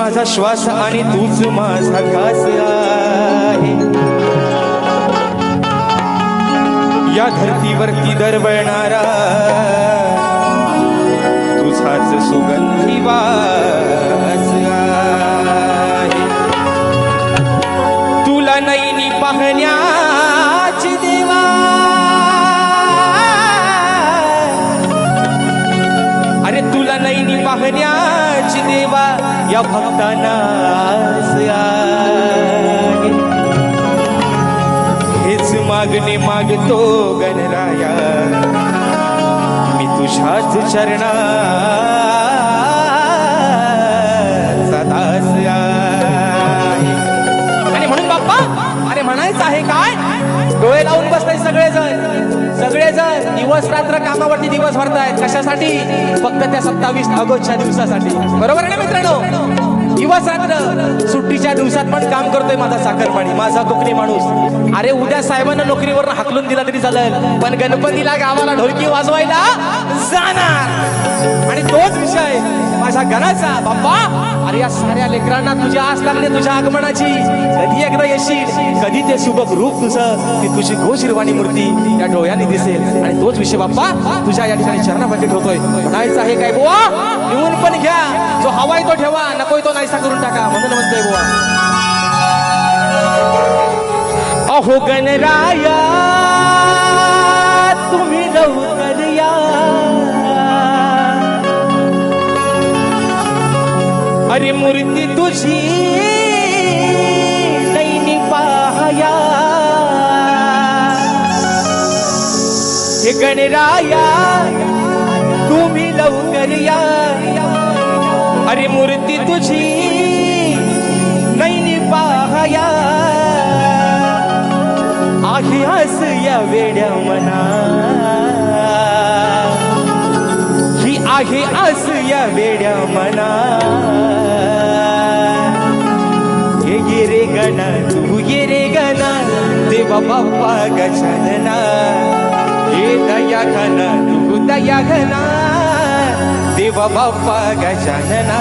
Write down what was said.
माझा श्वास आणि तूच माझा खास आहे. या धरतीवरती दरवळणारा तुझाच सुगंधी वास आहे. तुला नैनी पाहण्या पाहण्याची देवा या भक्तांना आस हेच मागणे मागतो गणराया. मी तुझ्याच चरणा दास आहे आणि म्हणून बाप्पा अरे म्हणायचं आहे काय? डोळे लावून बसताय सगळेजण सगळेजण. दिवस रात्र कामावरती दिवस भरतायत. कशासाठी? फक्त त्या सत्तावीस ऑगस्टच्या दिवसासाठी. बरोबर आहे ना मित्रांनो? दिवस रात्र सुट्टीच्या दिवसात पण काम करतोय माझा साखरपाणी माझा कोकणी माणूस. अरे उद्या साहेबांना नोकरीवर हाकलून दिला तरी चालेल पण गणपतीला गावाला ढोलकी वाजवायला जाणार. आणि तोच विषय माझ्या घराचा बाप्पा. अरे या साऱ्या लेकरांना तुझ्या आस लागले तुझ्या आगमनाची. कधी एकदा येशील कधी ते सुबक रूप तुझं ती तुझी गोशिरवाणी मूर्ती या डोळ्याने दिसेल. आणि तोच विषय बाप्पा तुझ्या या ठिकाणी चरणामध्ये ठेवतोय. म्हणायचं आहे काय बुवा? लिहून पण घ्या. जो हवाय तो ठेवा नकोय तो नाहीसा करून टाका. म्हणून म्हणतोय बुवा. अहो गणराया तुम्ही लवकर या अरे मूर्ती तुझी नैनी पाहया. हे गणराया तुम्ही लवकर या अरे मूर्ती तुझी नैनी पाहया। आहे हस या वेड्या मना। ही आहे आस या वेड्या मना। हे गे रे गणा तू गिरे रे गणा देवा बाप्पा गजानना हे दया घना तू दया घना। बाप्पा गजानना